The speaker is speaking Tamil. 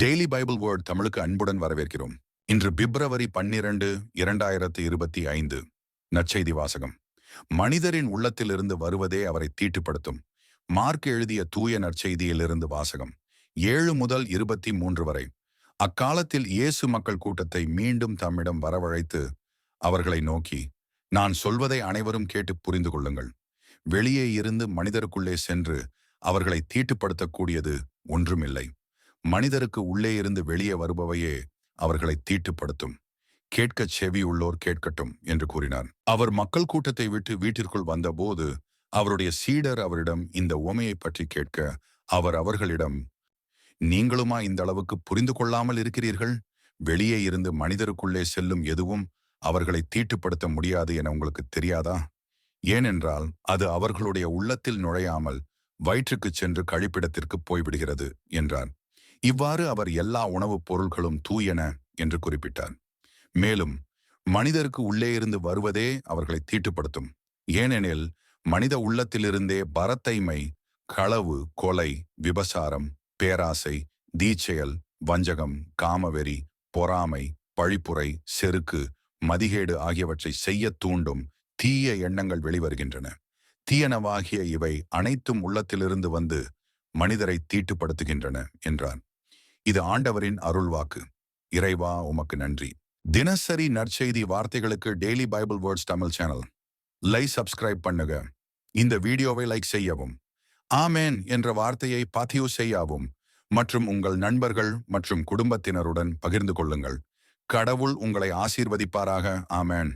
டெய்லி பைபிள் வேர்ட் தமிழுக்கு அன்புடன் வரவேற்கிறோம். இன்று பிப்ரவரி பன்னிரண்டு இரண்டாயிரத்து இருபத்தி ஐந்து. நற்செய்தி வாசகம். மனிதரின் உள்ளத்திலிருந்து வருவதே அவரை தீட்டுப்படுத்தும். மார்க் எழுதிய தூய நற்செய்தியிலிருந்து வாசகம். ஏழு முதல் இருபத்தி மூன்று வரை. அக்காலத்தில் இயேசு மக்கள் கூட்டத்தை மீண்டும் தம்மிடம் வரவழைத்து அவர்களை நோக்கி நான் சொல்வதை அனைவரும் கேட்டு புரிந்து கொள்ளுங்கள். வெளியே இருந்து மனிதருக்குள்ளே சென்று அவர்களை தீட்டுப்படுத்தக்கூடியது ஒன்றுமில்லை. மனிதருக்கு உள்ளே இருந்து வெளியே வருபவையே அவர்களை தீட்டுப்படுத்தும். கேட்கச் செவி உள்ளோர் கேட்கட்டும் என்று கூறினார் அவர் மக்கள் கூட்டத்தை விட்டு வீட்டிற்குள் வந்தபோது அவருடைய சீடர் அவரிடம் இந்த உமையை பற்றி கேட்க அவர் அவர்களிடம் நீங்களுமா இந்த அளவுக்கு புரிந்து கொள்ளாமல் இருக்கிறீர்கள்? வெளியே இருந்து மனிதருக்குள்ளே செல்லும் எதுவும் அவர்களை தீட்டுப்படுத்த முடியாது என உங்களுக்கு தெரியாதா? ஏனென்றால் அது அவர்களுடைய உள்ளத்தில் நுழையாமல் வயிற்றுக்குச் சென்று கழிப்பிடத்திற்கு போய்விடுகிறது என்றார் இவ்வாறு அவர் எல்லா உணவுப் பொருள்களும் தூயன என்று குறிப்பிட்டார். மேலும் மனிதருக்கு உள்ளே இருந்து வருவதே அவர்களை தீட்டுப்படுத்தும். ஏனெனில் மனித உள்ளத்திலிருந்தே பரத்தைமை களவு கொலை விபசாரம் பேராசை தீச்செயல் வஞ்சகம் காமவெறி பொறாமை பழிப்புரை செருக்கு மதிகேடு ஆகியவற்றை செய்யத் தூண்டும் தீய எண்ணங்கள் வெளிவருகின்றன. தீயனவாகிய இவை அனைத்தும் உள்ளத்திலிருந்து வந்து மனிதரை தீட்டுப்படுத்துகின்றன என்றார். இது ஆண்டவரின் அருள்வாக்கு. இறைவா உமக்கு நன்றி. தினசரி நற்செய்தி வார்த்தைகளுக்கு daily Bible words Tamil channel. லை சப்ஸ்கிரைப் பண்ணுங்க. இந்த வீடியோவை லைக் செய்யவும். ஆமேன் என்ற வார்த்தையை பதிவு செய்யவும். மற்றும் உங்கள் நண்பர்கள் மற்றும் குடும்பத்தினருடன் பகிர்ந்து கொள்ளுங்கள். கடவுள் உங்களை ஆசீர்வதிப்பாராக. ஆமேன்.